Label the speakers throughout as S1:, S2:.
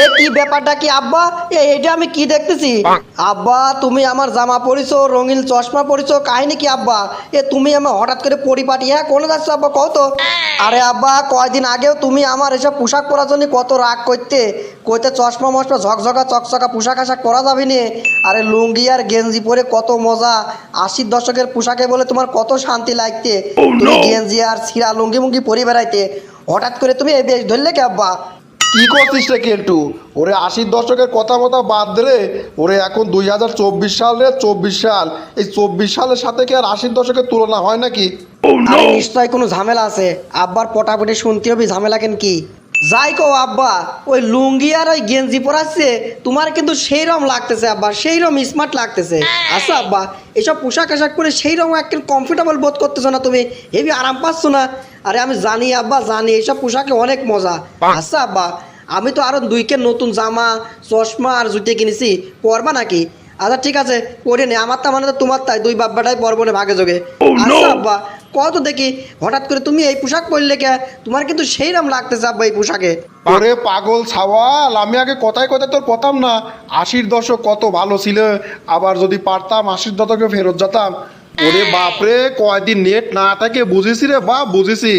S1: এ কি ব্যাপারটা কি আব্বা? এ আমি কি দেখতেছি? আব্বা তুমি আমার জামা পরিছো রঙিন চশমা পরিছো কাহিনী কি আব্বা? এ তুমি আমার হঠাৎ করে পরিপাটি হ্যাঁ কোনে যাচ্ছ আব্বা কও তো। আরে আব্বা কয়দিন আগেও তুমি আমার এসব পোশাক পরার জন্য কত রাগ করতে কইতে চশমা মশমা ঝকঝকা চকচকা পোশাক আশাক পরা যাবে নি। আরে লুঙ্গি আর গেঞ্জি পরে কত মজা আশির দশকের পোশাকে বলে তোমার কত শান্তি লাগতে। তুমি গেঞ্জি আর ছিঁড়া লুঙ্গি মুঙ্গি পরে বেড়াইতে। হঠাৎ করে তুমি এই বেশ ধরলে কে আব্বা?
S2: কি করছিস রে কেন্টু? ওরে আশির দশকের কথা মতো বাদ রে ওরে এখন দুই হাজার চব্বিশ সাল রে চব্বিশ সাল। এই চব্বিশ সালের সাথে কি আর আশির দশকের তুলনা হয় নাকি?
S1: আরে নিশ্চয় কোনো ঝামেলা আছে। আব্বার পটাপটি শুনতে হবে ঝামেলা কেন কি? যাই কো আব্বা ওই লুঙ্গি আর ওই গেঞ্জি পরাচ্ছে তোমার কিন্তু সেই রকম লাগতেছে আব্বা সেই রকম স্মার্ট লাগতেছে। আচ্ছা আব্বা এসব পোশাক আশাক করে সেই রকম একটা কমফোর্টেবল বোধ করতেছো না তুমি? হেবি আরাম পাচ্ছ না? আরে আমি জানি আব্বা জানি এইসব পোশাকে অনেক মজা। আচ্ছা আব্বা আমি তো আরও দুইকে নতুন জামা চশমা আর জুতে কিনেছি পরবা নাকি? আচ্ছা ঠিক আছে পরে নে আমার তা মানে তো তোমার তাই দুই বাব্বাটাই পরবনে ভাগে যোগে আচ্ছা আব্বা কত দেখি? হঠাৎ করে তুমি এই পোশাক পরলে কে? তোমার কিন্তু সেই রকম লাগতেছে আব্বা এই পোশাকে।
S2: ওরে পাগল ছাওয়াল, আমি আগে কথায় কথায় তোর পতাম না। আশির দশক কত ভালো ছিল, আবার যদি পারতাম আশির দশকে ফেরত যেতাম। ওরে বাপরে, কয়দিন নেট না থাকে, বুঝেছি রে বাপ, বুঝেছি।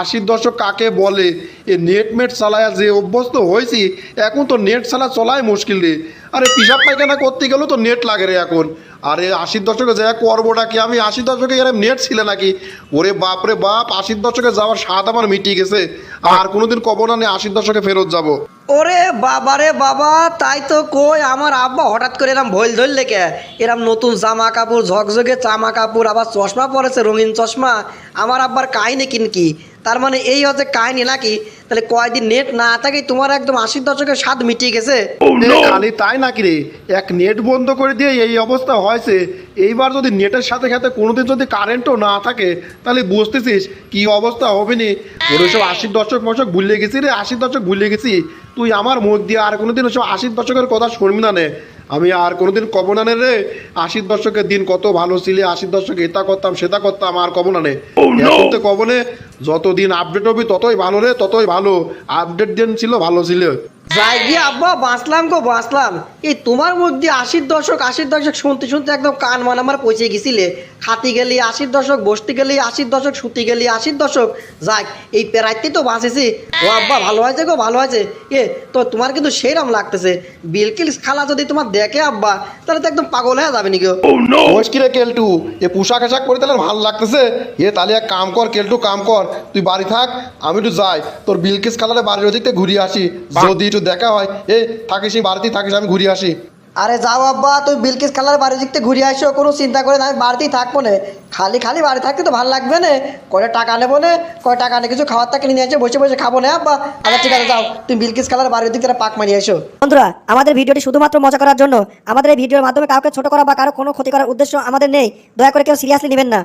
S2: আশির দশক কাকে বলে? এ নেট মেট চালায় যে অভ্যস্ত হয়েছি, এখন তো নেট চালা চলাই মুশকিল রে। আরে পিসাব পায়খানা করতে গেলেও তো নেট লাগে রে এখন। আরে আশির দশকে যা করবোটা কি? আমি আশির দশকে এরম নেট ছিল নাকি? ওরে বাপরে বাপ, আশির দশকে যাওয়ার স্বাদ আমার মিটিয়ে গেছে। আর কোনোদিন কব নে আশির দশকে ফেরত যাব।
S1: ওরে বাবা রে বাবা, তাই তো কই আমার আব্বা হঠাৎ করে এরম ভইল ধরলে কে? এরম নতুন জামা কাপড়, ঝকঝকে জামা কাপড়, আবার চশমা পরেছে, রঙিন চশমা। আমার আব্বার কাহিনী কিন কি? তার মানে এই হচ্ছে কাহিনী নাকি? তাহলে কয়দিন নেট না থাকে তোমার একদম আশির দশকের স্বাদ মিটিয়ে গেছে?
S2: খালি তাই নাকি রে? এক নেট বন্ধ করে দিয়ে এই অবস্থা হয়েছে। এইবার যদি নেটের সাথে সাথে কোনোদিন যদি কারেন্টও না থাকে তাহলে বুঝতেছিস কি অবস্থা হবে নি? ওর সব আশির দশক মশক ভুলে গেছি রে আশির দশক ভুলে গেছি। তুই আমার মুখ দিয়ে আর কোনোদিন ওসব আশির দশকের কথা শুনবি না নে। আমি আর কোনোদিন কব না নে রে আশির দশকের দিন কত ভালো ছিলে আশির দশকে এটা করতাম সেটা করতাম আর কব না নে। এখন তো কব নে যতদিন আপডেট হবি ততই ভালো রে ততই ভালো। আপডেট দিন ছিল ভালো ছিল।
S1: যাই গিয়ে আব্বা বাঁচলাম গো বাঁচলাম। এই তোমার মধ্যে আশির দশক আশির দশক শুনতে শুনতে একদম কান মান আমার পৌঁছে গেছিলে। খাতি গেলি আশির দশক বসতে গেলি আশির দশক শুতে গেলি আশির দশক। যাক এই পেরাইতে তো বাঁচেছি। ও আব্বা ভালো হয়েছে গো ভালো হয়েছে। এ তো তোমার কিন্তু সেরম লাগতেছে। বিলকিল খালা যদি তোমার দেখে আব্বা তাহলে তো একদম পাগল হয়ে যাবে নাকি ও?
S2: মুশকিলে কেলটু? এ পোশাক আশাক পরে তাহলে ভালো লাগতেছে? এ তাহলে এক কাম কর কেলটু কাম কর। তুই বাড়ি থাক আমি একটু যাই। তোর বিলকিস কালারে বাড়ির ওদিকতে ঘুরিয়ে আসি। যদি একটু দেখা হয় এ থাকিস এই বাড়িতেই থাকিস আমি ঘুরে আসি।
S1: আরে যাও আব্বা তুই বিলকিস খালার বাড়ি দিকতে ঘুরে আসো কোনো চিন্তা করে না আমি বাড়িতেই থাকব না। খালি খালি বাড়ি থাকতে তো ভালো লাগবে না। কয়টা টাকা নেব না কয় টাকা নিয়ে কিছু খাওয়ার টাকা নিয়ে আসে বসে বসে খাব না আব্বা। আচ্ছা ঠিক আছে যাও। তুমি বিলকিস খালার বাড়ির দিকে পাক মারিয়ে এসো
S3: বন্ধুরা আমাদের ভিডিওটি শুধুমাত্র মজা করার জন্য আমাদের এই ভিডিওর মাধ্যমে কাউকে ছোট করা বা কারও কোনো ক্ষতি করার উদ্দেশ্য আমাদের নেই। দয়া করে কেউ সিরিয়াসলি নেবেন না।